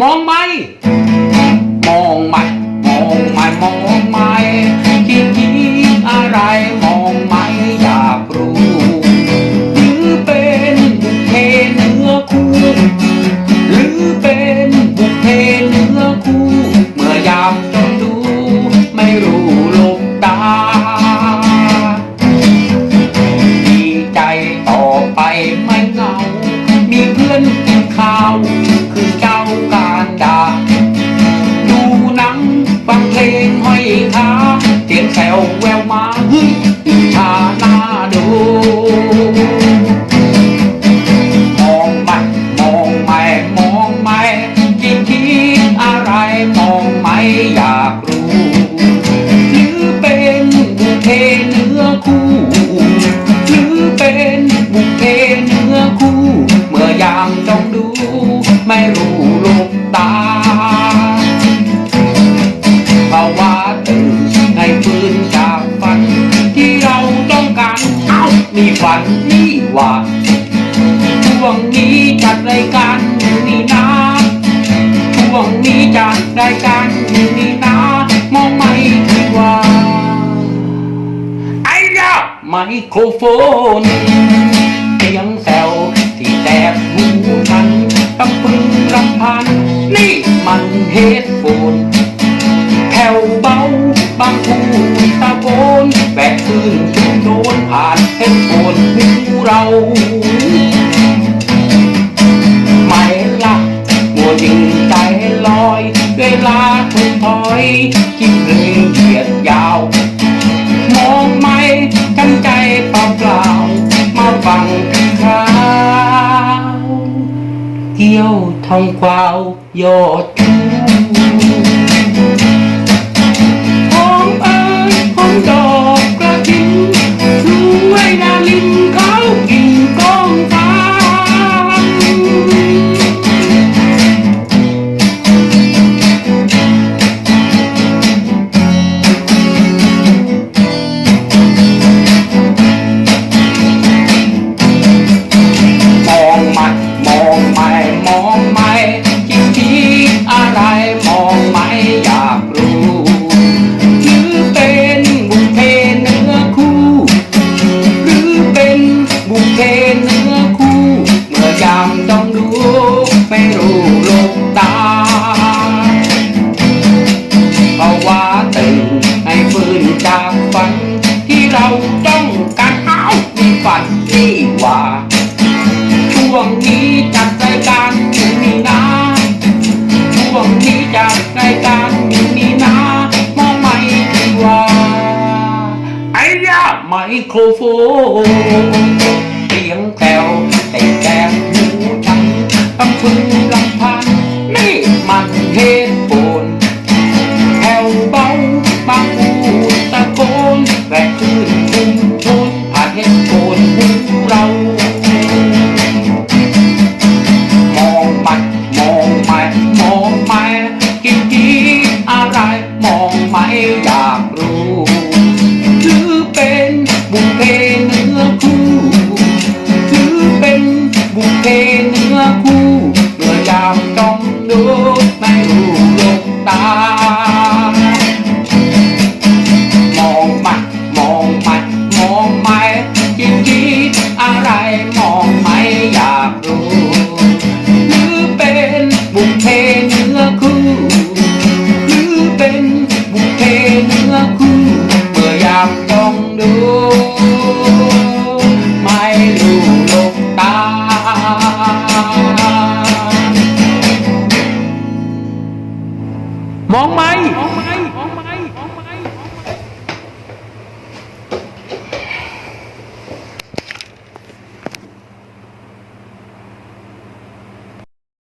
มองไหมมองไหมมองไหมมองไหมคิดคิดอะไรมองไหมอยากรู้หรือเป็นบุพเพเนื้อคู่หรือเป็นบุพเพเนื้อคู่เมื่อยามจนดูไม่รู้ลบตาดีใจต่อไปไม่เหงา วแววมาฮ้ยอิจฉาหน้าดูมองไปมองไปมองไปคิดคิดอะไรมองไหมอยากรู้หรือเป็นบุพเพเนื้อคู่หรือเป็นบุพเพเนื้อคู่ เมื่อยามจ้องดู ไม่รู้ลูกตา มีฝันนี่หว่าช่วงนี้จัดรายการอยู่นี่นะช่วงนี้จัดรายการอยู่นี่นะมองไม่คิดว่าไอ้ยะไมโครโฟนเสียงแซวที่แตบหูฉันกำพึงรำพัน นี่มันเฮดโฟนแผ่วเบาบางผู้ตะโกนแบกคืนจุโด เราไม่ละมัวยิงใจลอยเวลาถูกถอยคิดเพลงเขียดยาว มองไม่กันใจเปล่าเปล่ามาฟังพี่คราวเกี่ยวทองกวาวยอด ไมโครโฟนเสียงแถวแต่แก้มหูฉันต้องคุณลำพันนี่มันเหตุผล มองไหม